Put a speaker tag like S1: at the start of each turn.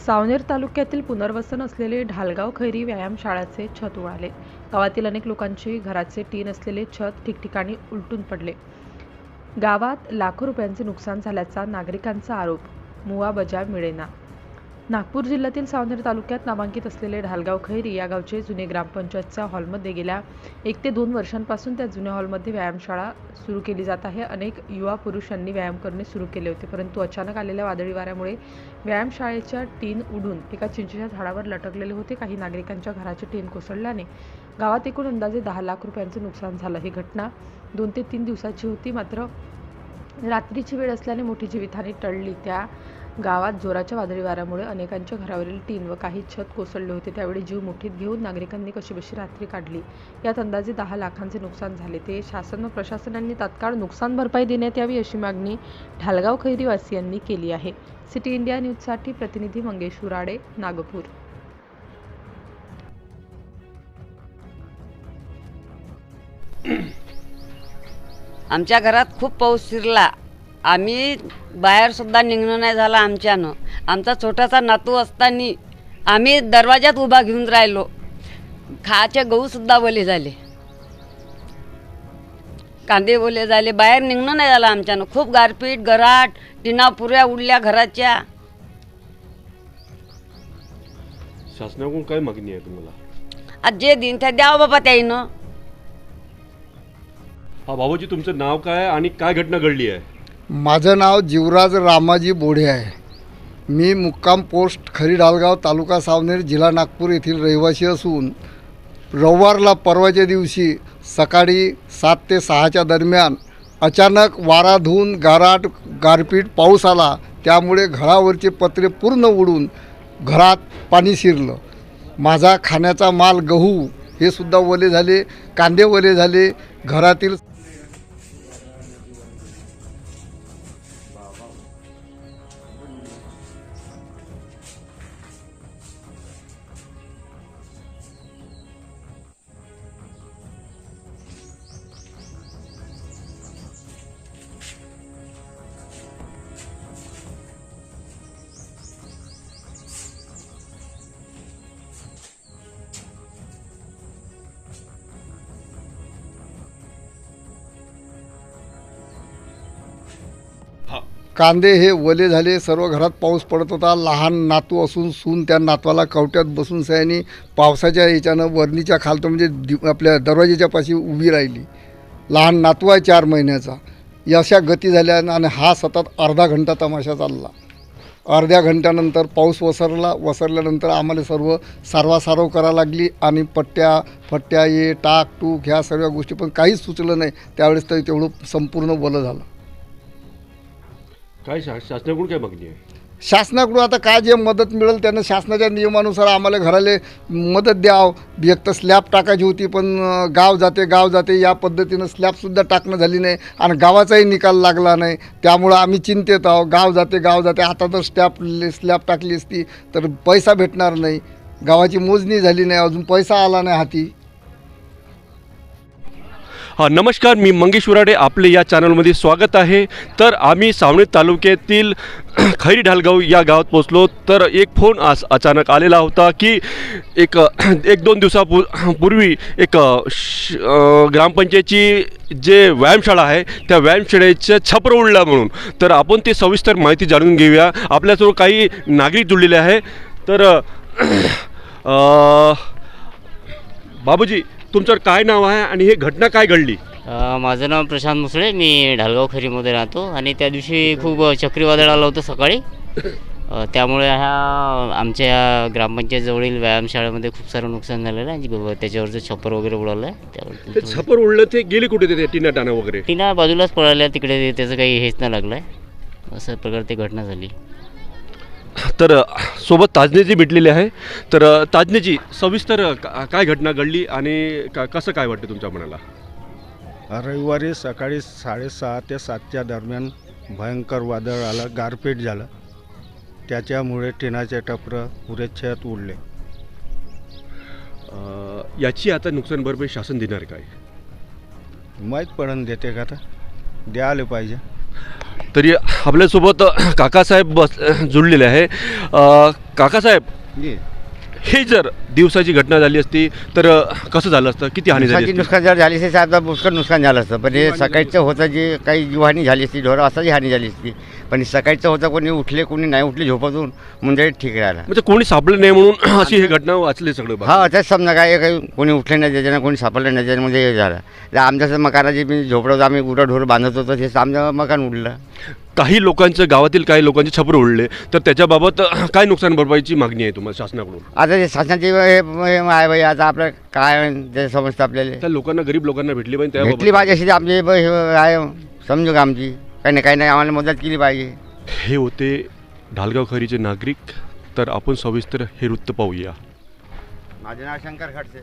S1: सावनेर तालुक्यातील पुनर्वसन असलेले ढालगाव खैरी व्यायामशाळाचे छत उडाले. गावातील अनेक लोकांची घराचे टीन असलेले छत ठिकठिकाणी उलटून पडले. गावात लाखो रुपयांचे नुकसान झाल्याचा नागरिकांचा आरोप. मुआबजा मिळेना. नागपूर जिल्ह्यातील सावनेर तालुक्यात नामांकित असलेले ढालगाव खैरी या गावचे जुने ग्रामपंचायतच्या हॉलमध्ये गेल्या एक ते दोन वर्षांपासून त्या जुन्या हॉलमध्ये व्यायामशाळा सुरू केली जात आहे. अनेक युवा पुरुषांनी व्यायाम करणे सुरू केले होते परंतु अचानक आलेल्या वादळी वाऱ्यामुळे व्यायामशाळेच्या टीन उडून एका चिंचेच्या झाडावर लटकलेले होते. काही नागरिकांच्या घराचे टीन कोसळल्याने गावात एकूण अंदाजे दहा लाख रुपयांचे नुकसान झालं. ही घटना दोन ते तीन दिवसाची होती. मात्र रात्रीची वेळ असल्याने मोठी जीवितहानी टळली. त्या गावात जोराच्या वादळी वाऱ्यामुळे अनेकांच्या घरावरील टीन व काही छत कोसळले होते. त्यावेळी जीव मुठीत घेऊन नागरिकांनी कशीबशी रात्री काढली? यात अंदाजे दहा लाखांचे नुकसान झाले. ते शासन व प्रशासनांनी तात्काळ नुकसान भरपाई देण्यात यावी अशी मागणी ढालगाव खैरीवासियांनी केली आहे. सिटी इंडिया न्यूजसाठी प्रतिनिधी मंगेश उराडे नागपूर.
S2: आमच्या घरात खूप पाऊस शिरला. आम्ही बाहेरसुद्धा निघणं नाही झालं आमच्यानं. आमचा छोटासा नातू असताना आम्ही दरवाजात उभा घेऊन राहिलो. खाचे गहूसुद्धा ओले झाले. कांदे ओले झाले. बाहेर निघणं नाही झालं आमच्यानं. खूप गारपीट गराट टिना पुऱ्या उडल्या घराच्या.
S3: शासनाकडून काय मागणी आहे तुम्हाला?
S2: आज जे दिन त्या द्यावं बाबा त्याईनं.
S3: हा बाबूजी तुमचं नाव काय आहे आणि काय घटना घडली आहे?
S4: माझं नाव जीवराज रामाजी बोढे आहे. मी मुक्काम पोस्ट खरीडालगाव तालुका सावनेर जिल्हा नागपूर येथील रहिवासी असून रविवारला परवाच्या दिवशी सकाळी सात ते सहाच्या दरम्यान अचानक वारा धुवून गाराट गारपीट पाऊस आला. त्यामुळे घरावरचे पत्रे पूर्ण उडून घरात पाणी शिरलं. माझा खाण्याचा माल गहू हे सुद्धा ओले झाले कांदे ओले झाले. घरातील कांदे हे वले झाले सर्व घरात पाऊस पडत होता. लहान नातू असून सून त्या नातवाला कवट्यात बसून सयानी पावसाच्या याच्यानं वरणीच्या खालतं म्हणजे दि आपल्या दरवाजेच्या पाशी उभी राहिली. लहान नातू आहे चार महिन्याचा. या अशा गती झाल्या आणि हा सतत अर्धा घंटा तमाशा चालला. अर्ध्या घंट्यानंतर पाऊस वसरला. वसरल्यानंतर आम्हाला सर्व सारवासारव करावं लागली आणि पट्ट्या फट्ट्या ये टाक टूक ह्या सर्व गोष्टी पण काहीच सुचलं नाही. त्यावेळेस तरी तेवढं संपूर्ण बलं झालं.
S3: काय शा शासनाकडून काय मागणी आहे?
S4: शासनाकडून आता काय जे मदत मिळेल त्यानं शासनाच्या नियमानुसार आम्हाला घराले मदत द्याव. एक तर स्लॅब टाकायची होती पण गाव जाते गाव जाते या पद्धतीनं स्लॅबसुद्धा टाकणं झाली नाही आणि गावाचाही निकाल लागला नाही. त्यामुळं आम्ही चिंतेत आहोत. गाव जाते गाव जाते आता जर स्लॅब स्लॅब टाकली असती तर पैसा भेटणार नाही. गावाची मोजणी झाली नाही अजून पैसा आला नाही हाती.
S3: नमस्कार मी मंगेश वराडे आपले या चॅनलमध्ये स्वागत आहे. तर आम्ही सावणे तालुक्यातील खैरी ढालगाव या गावात पोचलो तर एक फोन आज अचानक आलेला होता की एक एक दोन दिवसापू पूर्वी एक श ग्रामपंचायतची जे व्यायामशाळा आहे त्या व्यायामशाळेचं छपर उडला म्हणून. तर आपण ते सविस्तर माहिती जाणून घेऊया. आपल्यासोबत काही नागरिक जुळलेले आहे. तर बाबूजी तुमचं काय नाव आहे आणि हे घटना काय घडली?
S5: माझं नाव प्रशांत मुसळे मी ढालगाव खरीमध्ये राहतो आणि त्या दिवशी खूप चक्रीवादळ आलं होतं सकाळी. त्यामुळे ह्या आमच्या या ग्रामपंचायत व्यायामशाळेमध्ये खूप सारं नुकसान झालेलं आहे. आणि त्याच्यावरचं छप्पर वगैरे उडालं आहे त्यावर
S3: छपर उडलं ते गेले कुठे ते टिना टाना वगैरे?
S5: टीना बाजूलाच पळाल्या तिकडे त्याचं काही हेच नाही लागलं आहे असं प्रकारे ती घटना झाली.
S3: तर सोबत ताजनेजी भेटलेली आहे. तर ताजनेजी सविस्तर का- काय घटना घडली आणि का कसं काय वाटतं तुमच्या मनाला?
S6: रविवारी सकाळी साडेसहा ते सातच्या दरम्यान भयंकर वादळ आलं गारपीट झालं. त्याच्यामुळे टिनाचे टपरं पुरे छत उडले.
S3: अ, याची आता नुकसान भरपाई शासन देणार काय?
S6: माहीत पडून देते का आता? द्यायला पाहिजे.
S3: तरी आपल्यासोबत काकासाहेब बस जुळलेले आहे. काकासाहेब हे जर दिवसाची घटना झाली असती तर कसं झालं असतं? किती हानी झाली असती?
S7: नुकसान जर झाली असती साहेब तर पुष्कळ नुकसान झालं असतं. पण हे सकाळचं होतं जे काही जीवहानी झाली असती ढोरं असाही हानी झाली असती. पण सकाळचं होतं कोणी उठले कोणी नाही उठले झोपातून म्हणजे ठीक राहिला.
S3: म्हणजे कोणी सापडलं नाही म्हणून अशी ही घटना वाचली सगळं.
S7: हा तेच समजा काय काही कोणी उठले नाही त्याच्यानं कोणी सापडलं नाही त्याच्यामध्ये हे झालं. तर आमच्या मकानाची मी झोपडं होतं आम्ही गुरं ढोर बांधत होतो ते आमचं मकान उडलं.
S3: काही लोकांचं गावातील काही लोकांचे छपर उडले तर त्याच्याबाबत काय नुकसान भरपाईची मागणी आहे तुम्हाला शासनाकडून?
S7: आता ते शासनाची हे- हे आहे बाई आता आपलं काय ते समजतं आपल्याला?
S3: त्या लोकांना गरीब लोकांना भेटली पाहिजे
S7: भेटली पाहिजे अशी आमची ब- हे आहे समजू का आमची? काही नाही काही नाही आम्हाला मदत केली पाहिजे.
S3: हे होते ढालगाव खरीचे नागरिक तर आपण सविस्तर हे वृत्त पाहूया.
S7: माझे नाव शंकर खडसे.